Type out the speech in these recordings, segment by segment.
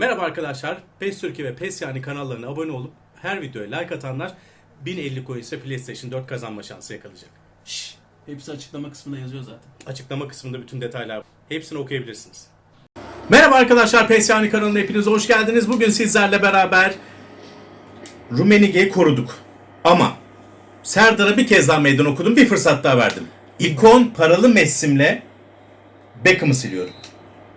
Merhaba arkadaşlar. PES Türkiye ve PES yani kanallarına abone olup her videoya like atanlar 1050 coin ise PlayStation 4 kazanma şansı yakalayacak. Şşş. Hepsi açıklama kısmında yazıyor zaten. Açıklama kısmında bütün detaylar var. Hepsini okuyabilirsiniz. Merhaba arkadaşlar. PES yani kanalına hepiniz hoş geldiniz. Bugün sizlerle beraber Rumenige'yi koruduk. Ama Serdar'a bir kez daha meydan okudum. Bir fırsat daha verdim. İkon paralı Messi'mle Beckham'ı siliyorum.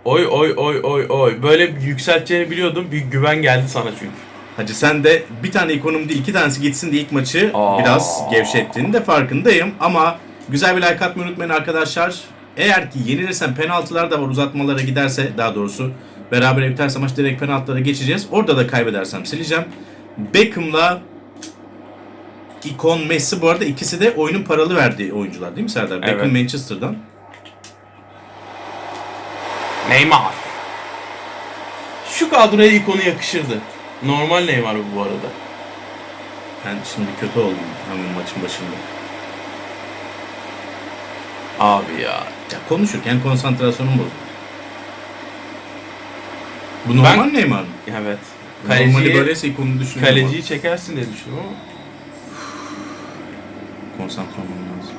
Oy oy oy oy oy. Böyle yükselteceğini biliyordum. Bir güven geldi sana çünkü. Hacı sen de bir tane ikonum değil iki tanesi gitsin diye ilk maçı Aa. biraz gevşettiğini de farkındayım. Ama güzel bir like atmayı unutmayın arkadaşlar. Eğer ki yenilirsen penaltılar da var uzatmalara giderse daha doğrusu beraber biterse maç direkt penaltılara geçeceğiz. Orada da kaybedersem sileceğim. Beckham'la ikon Messi bu arada ikisi de oyunun paralı verdiği oyuncular değil mi Serdar? Beckham Evet. Manchester'dan. Neymar. Şu kadroya ikonu yakışırdı. Normal Neymar bu bu arada. Ben şimdi kötü oldum hemen maçın başında. Abi ya. Ya konuşurken konsantrasyonum bozuldu. Bu normal Neymar mı? Evet. Normali Kaleciyi, böyleyse ikonu düşünüyorum. kaleciyi çekersin diye düşündüm ama. Konsantre olmam lazım.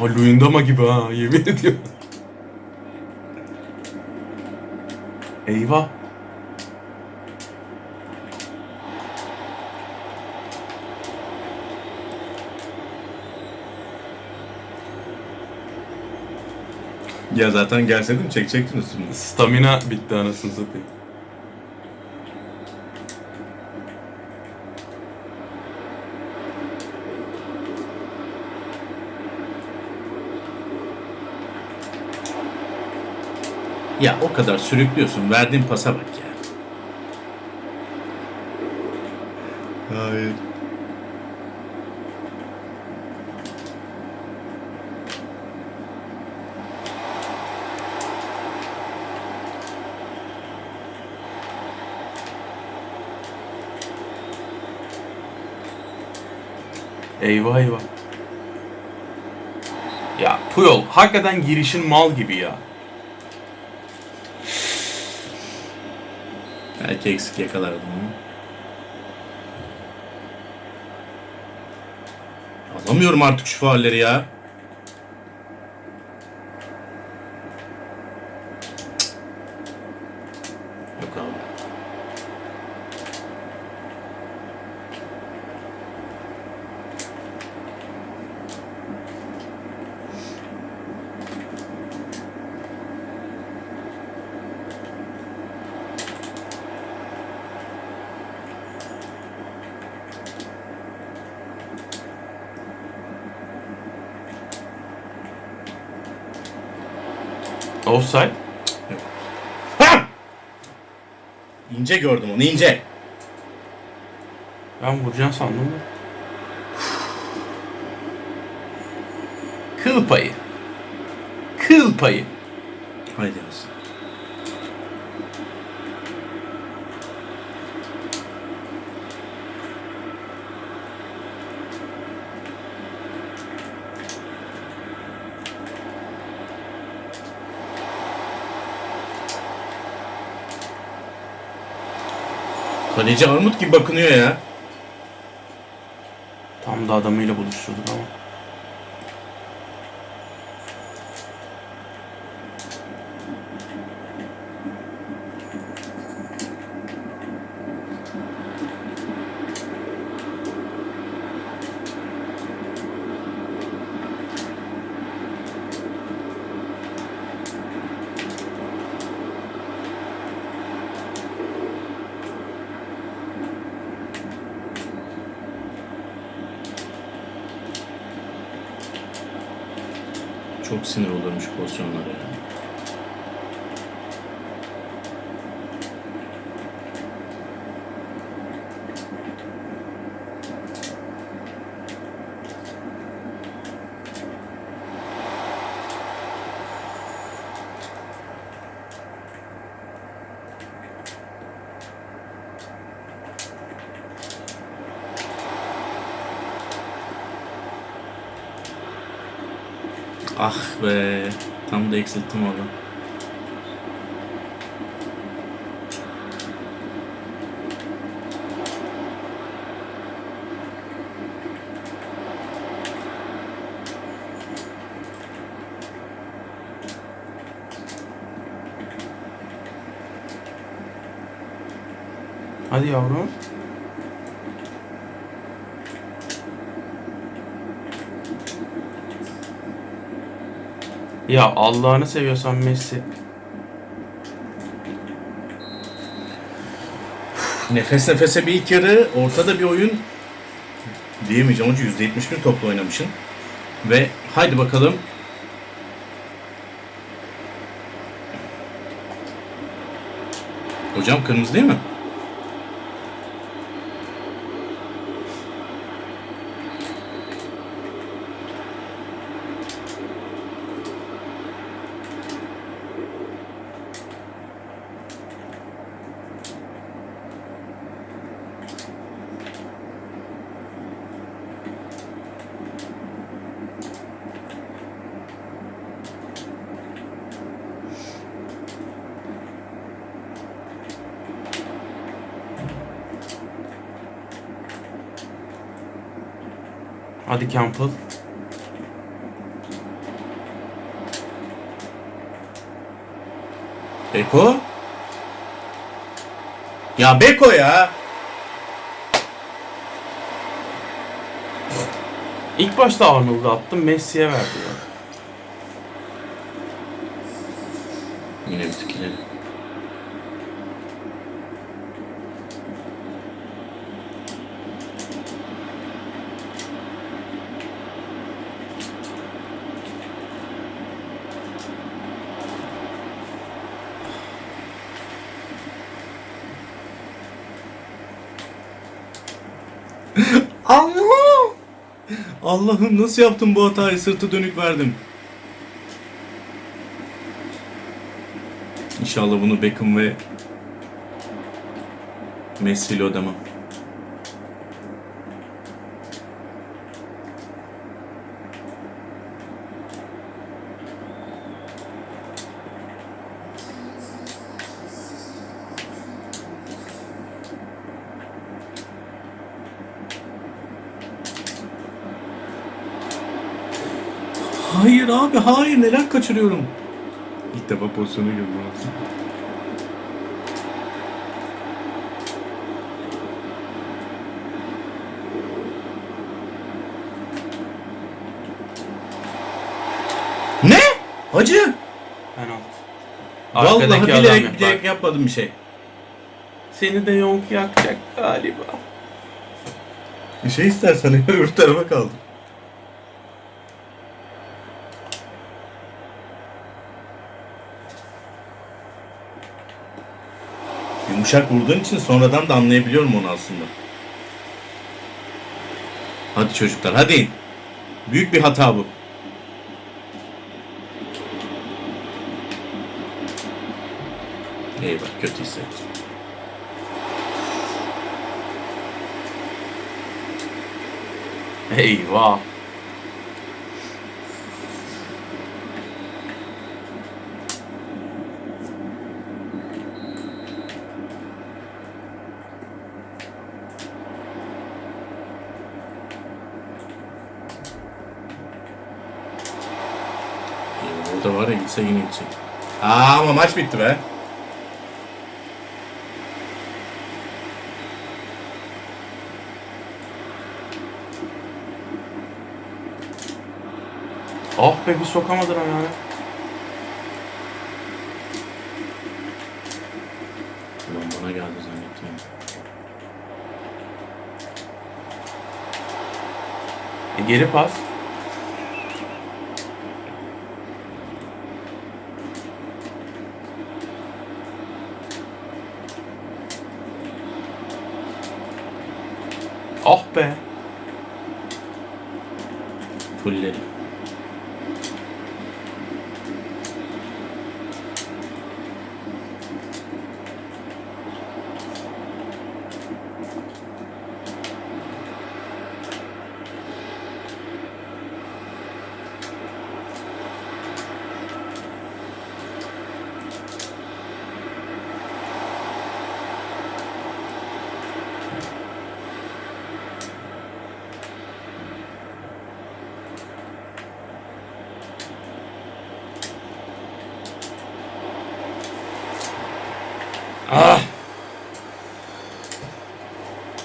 Ha Luyendama gibi ha yemin ediyorum. Eyvah. Ya zaten gelseydim çekecektin üstümde. Stamina bitti anasını satayım. Ya o kadar sürüklüyorsun. Verdiğin pasa bak ya. Hayır. Eyvah eyvah. Ya Puyol hakikaten girişin mal gibi ya. Belki eksik yakalardım. Alamıyorum artık şu faalleri ya. Cık. Yok abi. Offside. Ha! İnce gördüm onu ince. Ben vuracağım sandım da. Kıl payı. Kıl payı. Haydi olsun. Kaleci armut gibi bakınıyor ya. Tam da adamıyla buluşturduk ama. Çok sinir şu pozisyonlara ya. Ah be. Tam da eksilttim valla. Hadi yavrum. Ya Allah'ını seviyorsan Messi. Nefes nefese bir ilk yarı. Ortada bir oyun. Diyemeyeceğim hoca %71 topla oynamışsın. Ve haydi bakalım. Hocam kırmızı değil mi? Hadi Campbell. Beko? Ya Beko ya. İlk başta Arnold'a attım Messi'ye verdi ya. Yine bir tık ileri. Allah'ım nasıl yaptım bu hatayı sırtı dönük verdim. İnşallah bunu Beckham ve Messi ile ödemem. Hayır abi hayır neler kaçırıyorum. İlk defa pozisyonu gördüm aslında. Ne? Hacı? Penaltı. Vallahi Arkadaki adam bilerek yapar. bilerek yapmadım bir şey. Seni de yonk yakacak galiba. Bir şey istersen öbür tarafa kaldım. Yumuşak vurduğun için sonradan da anlayabiliyorum onu aslında. Hadi çocuklar hadi. Büyük bir hata bu. Eyvah kötü hissettim. Eyvah. Eyvah, Orada var ya gitse yine gidecek. Aa ama maç bitti be. Ah be bir sokamadır ayağını. Ulan bana geldi zannettim. E, geri pas. ফুললেরি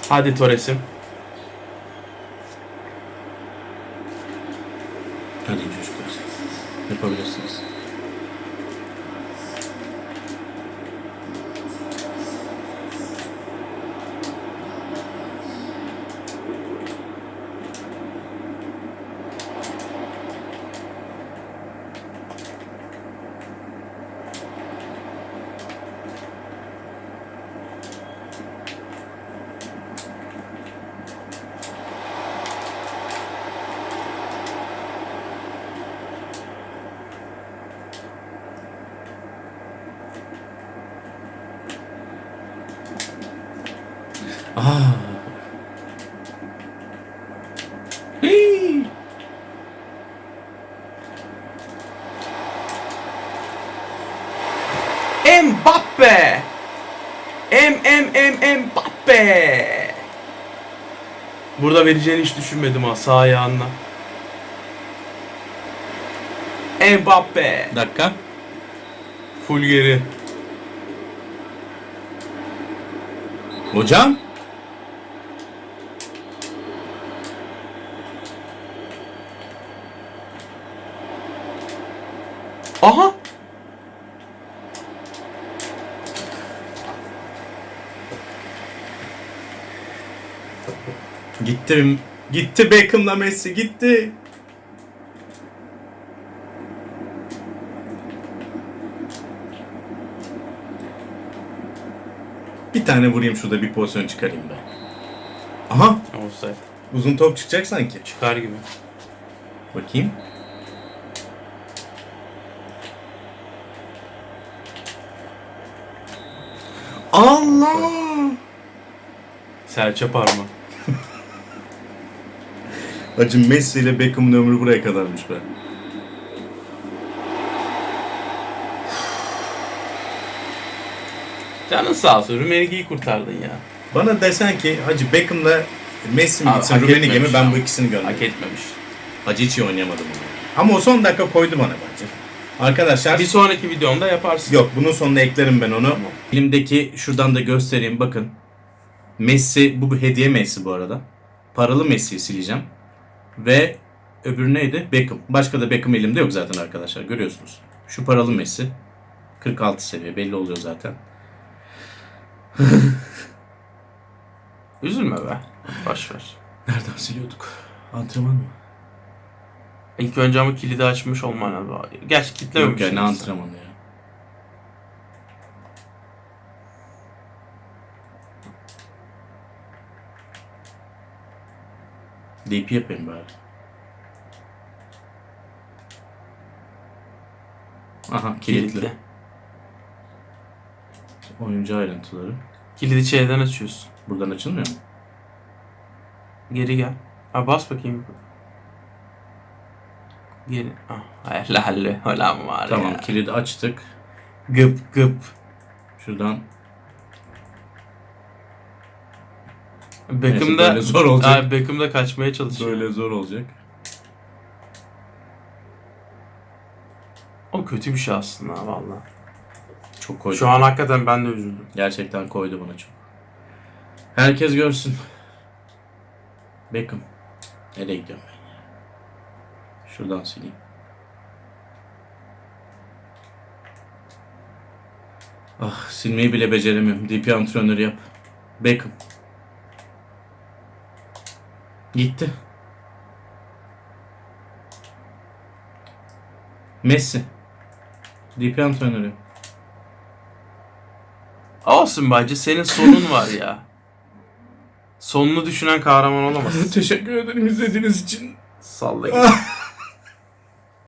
Hadi Torres'im. Hadi çocuklar. Yapabilirsiniz. Aa. Hii. Mbappe. M M M Mbappe. Burada vereceğini hiç düşünmedim ha sağ ayağınla. Mbappe. Dakika. Full geri. Hocam. Aha. Gittim. Gitti Beckham'la Messi gitti. Bir tane vurayım şurada bir pozisyon çıkarayım ben. Aha Offside. uzun top çıkacak sanki. Çıkar gibi. Bakayım. Allah! Serçe parma. Acım Messi ile Beckham'ın ömrü buraya kadarmış be. Canın sağ olsun. Rummenigge'yi kurtardın ya. Bana desen ki Hacı Beckham'la Messi mi gitsin hak Rummenigge mi ben bu ikisini Hak gönderdim. etmemiş. Hacı hiç iyi oynayamadım. Ama o son dakika koydu bana. Arkadaşlar Bir sonraki videomda yaparsın. yok bunun sonuna eklerim ben onu. Tamam. Elimdeki şuradan da göstereyim bakın. Messi bu bir hediye Messi bu arada. Paralı Messi'yi sileceğim. Ve öbürü neydi? Beckham. Başka da Beckham elimde yok zaten arkadaşlar görüyorsunuz. Şu paralı Messi. 46 seviye belli oluyor zaten. Üzülme be. Boş ver. Nereden siliyorduk? Antrenman mı? İlk önce ama kilidi açmış olman lazım. Gerçi Yok kitlememiş. ya ne antrenmanı ya. DP yapayım bari. Aha kilitli. Kilitli. Oyuncu ayrıntıları. Kilidi şeyden açıyorsun. Buradan açılmıyor mu? Geri gel. Ha bas bakayım. Geri. Ah, helal. Ulan var Tamam ya. kilidi açtık. Gıp gıp. Şuradan Neyse, da böyle zor olacak. Ay, Beckham da kaçmaya çalışıyor. böyle zor olacak. O kötü bir şey aslında valla. Çok koydu. Şu an hakikaten ben de üzüldüm. Gerçekten koydu bana çok. Herkes görsün. Beckham. Nereye gidiyorum ben? Şuradan sileyim. Ah silmeyi bile beceremiyorum. DP antrenörü yap. Beckham. Gitti. Messi. DP antrenörü. Olsun bence senin sonun var ya. Sonunu düşünen kahraman olamaz. Teşekkür ederim izlediğiniz için. Salla git.